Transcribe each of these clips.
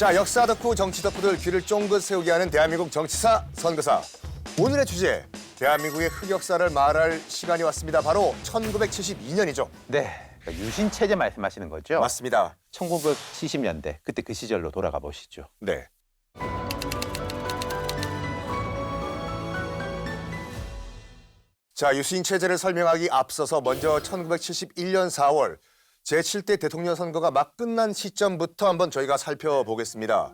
자, 역사 덕후, 정치 덕후들 귀를 쫑긋 세우게 하는 대한민국 정치사 선거사. 오늘의 주제, 대한민국의 흑역사를 말할 시간이 왔습니다. 바로 1972년이죠. 네, 그러니까 유신 체제 말씀하시는 거죠? 맞습니다. 1970년대 그때 그 시절로 돌아가 보시죠. 네. 자, 유신 체제를 설명하기 앞서서 먼저 1971년 4월 제7대 대통령 선거가 막 끝난 시점부터 한번 저희가 살펴보겠습니다.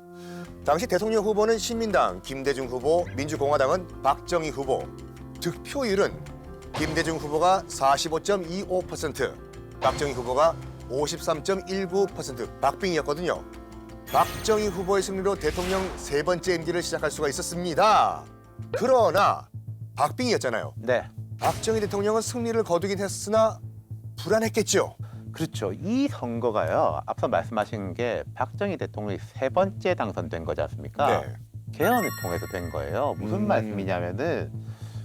당시 대통령 후보는 신민당 김대중 후보, 민주공화당은 박정희 후보. 득표율은 김대중 후보가 45.25%, 박정희 후보가 53.19% 박빙이었거든요. 박정희 후보의 승리로 대통령 세 번째 임기를 시작할 수가 있었습니다. 그러나 박빙이었잖아요. 네, 박정희 대통령은 승리를 거두긴 했으나 불안했겠죠. 그렇죠. 이 선거가요. 앞서 말씀하신 게 박정희 대통령이 세 번째 당선된 거지 않습니까? 네. 개헌을 통해서 된 거예요. 무슨 음. 말씀이냐면은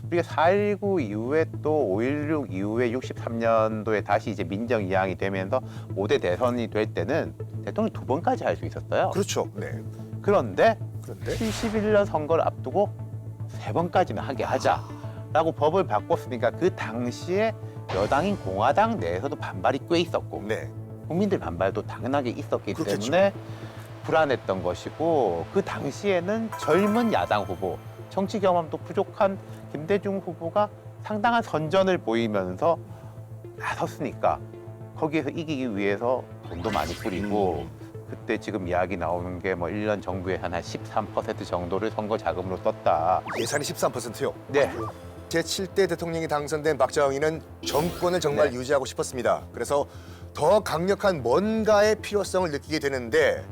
우리가 4.19 이후에 또 5.16 이후에 63년도에 다시 이제 민정 이양이 되면서 5대 대선이 될 때는 대통령이 두 번까지 할 수 있었어요. 그렇죠. 네. 그런데 그런데 71년 선거를 앞두고 세 번까지는 하게 하자라고 법을 바꿨으니까 그 당시에 여당인 공화당 내에서도 반발이 꽤 있었고 네. 국민들 반발도 당연하게 있었기 그렇겠죠. 때문에 불안했던 것이고 그 당시에는 젊은 야당 후보 정치 경험도 부족한 김대중 후보가 상당한 선전을 보이면서 나섰으니까 거기에서 이기기 위해서 돈도 많이 뿌리고 그때 지금 이야기 나오는 게뭐 1년 정부 예산 한13% 정도를 선거 자금으로 썼다. 예산이 13%요. 네. 제7대 대통령이 당선된 박정희는 정권을 정말 네. 유지하고 싶었습니다. 그래서 더 강력한 뭔가의 필요성을 느끼게 되는데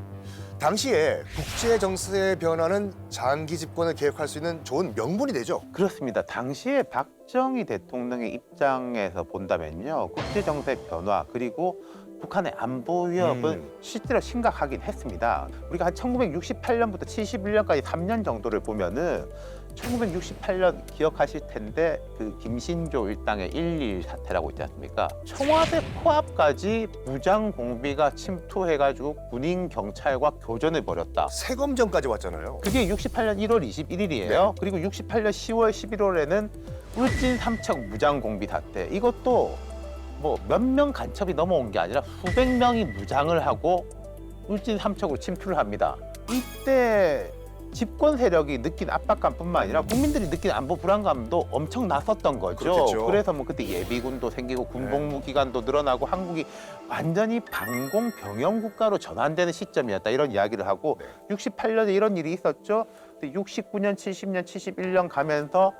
당시에 국제 정세의 변화는 장기 집권을 계획할 수 있는 좋은 명분이 되죠. 그렇습니다. 당시에 박정희 대통령의 입장에서 본다면요. 국제 정세 변화 그리고 북한의 안보 위협은 음. 실제로 심각하긴 했습니다. 우리가 한 1968년부터 71년까지 3년 정도를 보면은 1968년 기억하실 텐데 그 김신조 일당의 1.1 사태라고 있지 않습니까? 청와대 코앞까지 무장 공비가 침투해가지고 군인 경찰과 교전을 벌였다. 세검전까지 왔잖아요. 그게 68년 1월 21일이에요. 네. 그리고 68년 10월 11월에는 울진 삼척 무장 공비 사태. 이것도 뭐 몇 명 간첩이 넘어온 게 아니라 수백 명이 무장을 하고 울진 삼척으로 침투를 합니다. 이때 집권 세력이 느낀 압박감뿐만 아니라 국민들이 느낀 안보 불안감도 엄청 났었던 거죠. 그렇겠죠. 그래서 뭐 그때 예비군도 생기고 군복무 기간도 늘어나고 한국이 완전히 반공 병영 국가로 전환되는 시점이었다 이런 이야기를 하고 네. 68년에 이런 일이 있었죠. 근데 69년, 70년, 71년 가면서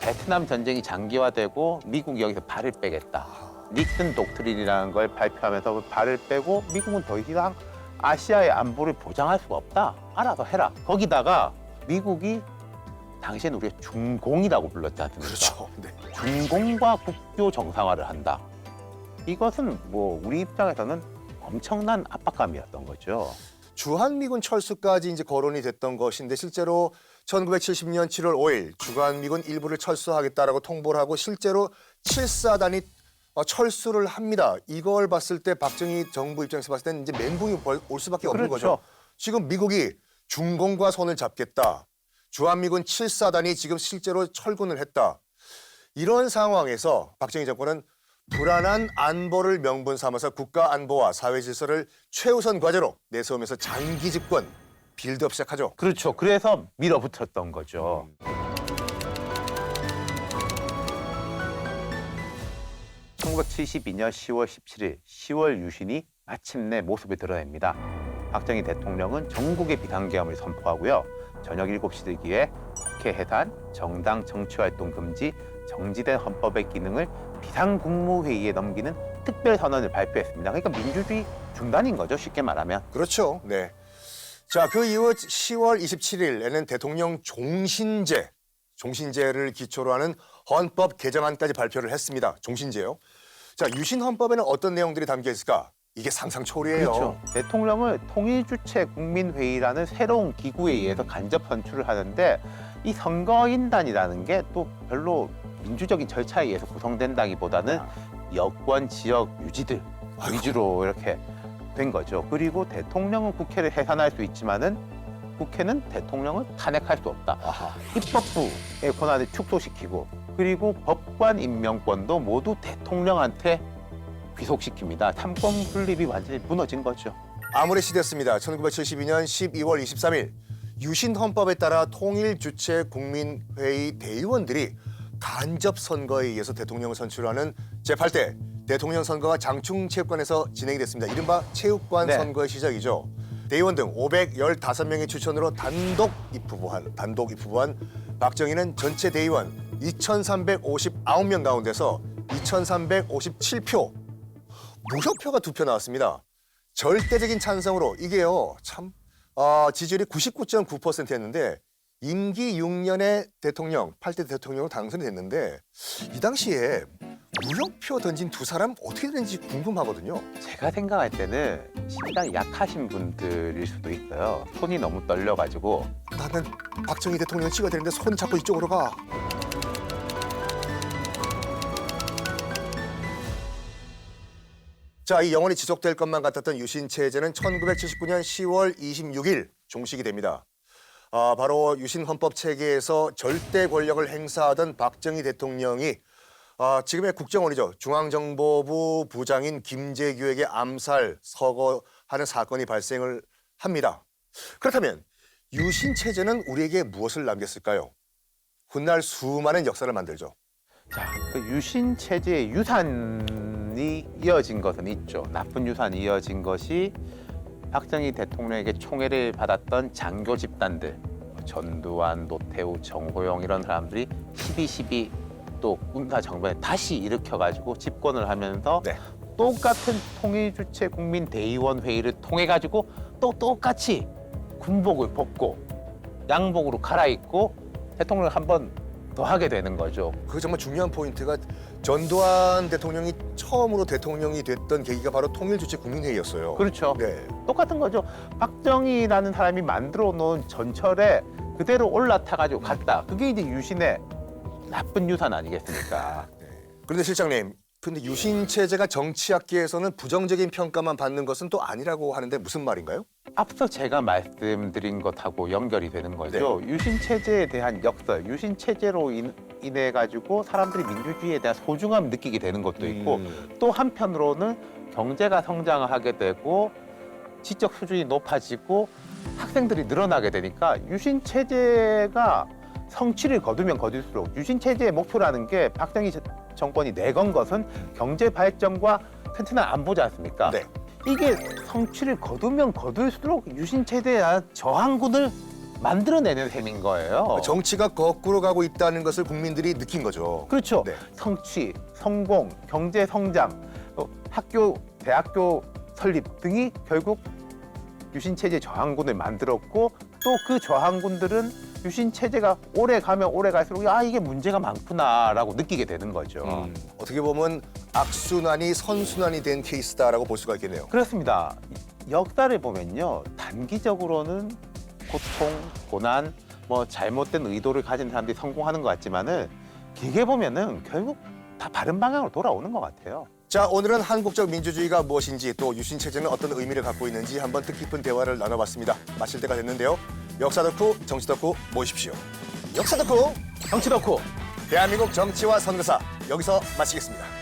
베트남 전쟁이 장기화되고 미국이 여기서 발을 빼겠다. 닉슨 독트린이라는 걸 발표하면서 발을 빼고 미국은 더 이상 아시아의 안보를 보장할 수가 없다. 알아서 해라. 거기다가 미국이 당시엔 우리가 중공이라고 불렀지 않습니까? 그렇죠. 네. 중공과 국교 정상화를 한다. 이것은 뭐 우리 입장에서는 엄청난 압박감이었던 거죠. 주한미군 철수까지 이제 거론이 됐던 것인데 실제로 1970년 7월 5일 주한미군 일부를 철수하겠다라고 통보를 하고 실제로 7사단이 어, 철수를 합니다. 이걸 봤을 때 박정희 정부 입장에서 봤을 때는 이제 멘붕이 벌- 올 수밖에 없는 그렇죠. 거죠. 지금 미국이 중공과 손을 잡겠다. 주한미군 7사단이 지금 실제로 철군을 했다. 이런 상황에서 박정희 정권은 불안한 안보를 명분 삼아서 국가 안보와 사회 질서를 최우선 과제로 내세우면서 장기 집권 빌드업 시작하죠. 그렇죠. 그래서 밀어붙였던 거죠. 1972년 10월 17일 10월 유신이 마침내 모습을 드러냅니다. 박정희 대통령은 전국의 비상계엄을 선포하고요. 저녁 7시 되기에 국회 해산, 정당 정치활동 금지, 정지된 헌법의 기능을 비상국무회의에 넘기는 특별 선언을 발표했습니다. 그러니까 민주주의 중단인 거죠. 쉽게 말하면. 그렇죠. 네. 자, 그 이후 10월 27일에는 대통령 종신제, 종신제를 기초로 하는 헌법 개정안까지 발표를 했습니다. 종신제요. 자, 유신 헌법에는 어떤 내용들이 담겨 있을까? 이게 상상 초월이에요. 그렇죠. 대통령을 통일주체 국민회의라는 새로운 기구에 의해서 간접 선출을 하는데 이 선거인단이라는 게 또 별로 민주적인 절차에 의해서 구성된다기보다는 여권 지역 유지들. 위주로 이렇게 된 거죠. 그리고 대통령은 국회를 해산할 수 있지만은 국회는 대통령을 탄핵할 수 없다. 아하. 입법부의 권한을 축소시키고 그리고 법관 임명권도 모두 대통령한테 귀속시킵니다. 삼권 분립이 완전히 무너진 거죠. 아무리 시됐습니다. 1972년 12월 23일 유신 헌법에 따라 통일 주체 국민회의 대의원들이 간접 선거에 의해서 대통령을 선출하는 제8대 대통령 선거가 장충 체육관에서 진행이 됐습니다. 이른바 체육관 네. 선거의 시작이죠. 대의원 등 515명의 추천으로 단독 입후보한 단독 입후보한 박정희는 전체 대의원 2,359명 가운데서 2,357표 무효표가 두 표 나왔습니다. 절대적인 찬성으로 이게요 참 어, 지지율이 99.9%였는데 임기 6년의 대통령 8대 대통령으로 당선이 됐는데 이 당시에 무효표 던진 두 사람 어떻게 되는지 궁금하거든요. 제가 생각할 때는 심장이 약하신 분들일 수도 있어요. 손이 너무 떨려가지고 나는 박정희 대통령 찍어야 되는데 손 자꾸 이쪽으로 가. 자, 이 영원히 지속될 것만 같았던 유신 체제는 1979년 10월 26일 종식이 됩니다. 아, 바로 유신 헌법 체계에서 절대 권력을 행사하던 박정희 대통령이 아, 지금의 국정원이죠. 중앙정보부 부장인 김재규에게 암살 서거하는 사건이 발생을 합니다. 그렇다면 유신 체제는 우리에게 무엇을 남겼을까요? 훗날 수많은 역사를 만들죠. 자, 그 유신 체제의 유산 이 이어진 것은 있죠. 나쁜 유산이 이어진 것이 박정희 대통령에게 총애를 받았던 장교 집단들, 전두환, 노태우, 정호영 이런 사람들이 12.12 또 군사 정변에 다시 일으켜가지고 집권을 하면서 네. 똑같은 통일 주체 국민 대의원 회의를 통해 가지고 또 똑같이 군복을 벗고 양복으로 갈아입고 대통령을 한번 더 하게 되는 거죠. 그 정말 중요한 포인트가 전두환 대통령이 처음으로 대통령이 됐던 계기가 바로 통일주체 국민회의였어요. 그렇죠. 네. 똑같은 거죠. 박정희라는 사람이 만들어 놓은 전철에 그대로 올라타가지고 갔다. 그게 이제 유신의 나쁜 유산 아니겠습니까? 그런데 실장님, 근데 유신 체제가 정치학계에서는 부정적인 평가만 받는 것은 또 아니라고 하는데 무슨 말인가요? 앞서 제가 말씀드린 것하고 연결이 되는 거죠. 네. 유신 체제에 대한 역사, 유신 체제로 인, 인해 가지고 사람들이 민주주의에 대한 소중함을 느끼게 되는 것도 있고 음. 또 한편으로는 경제가 성장을 하게 되고 지적 수준이 높아지고 학생들이 늘어나게 되니까 유신 체제가 성취를 거두면 거둘수록 유신 체제의 목표라는 게 박정희 제- 정권이 내건 것은 경제 발전과 튼튼한 안보지 않습니까? 네. 이게 성취를 거두면 거둘수록 유신 체제에 대한 저항군을 만들어내는 셈인 거예요. 정치가 거꾸로 가고 있다는 것을 국민들이 느낀 거죠. 그렇죠. 네. 성취, 성공, 경제 성장, 어, 학교, 대학교 설립 등이 결국 유신 체제 저항군을 만들었고 또 그 저항군들은 유신 체제가 오래 가면 오래 갈수록 아 이게 문제가 많구나라고 느끼게 되는 거죠. 음, 어떻게 보면 악순환이 선순환이 된 케이스다라고 볼 수가 있겠네요. 그렇습니다. 역사를 보면요 단기적으로는 고통, 고난, 뭐 잘못된 의도를 가진 사람들이 성공하는 것 같지만은 길게 보면은 결국 다 바른 방향으로 돌아오는 것 같아요. 자, 오늘은 한국적 민주주의가 무엇인지 또 유신 체제는 어떤 의미를 갖고 있는지 한번 뜻깊은 대화를 나눠봤습니다. 마칠 때가 됐는데요. 역사 덕후, 정치 덕후 모십시오. 역사 덕후, 정치 덕후 대한민국 정치와 선거사 여기서 마치겠습니다.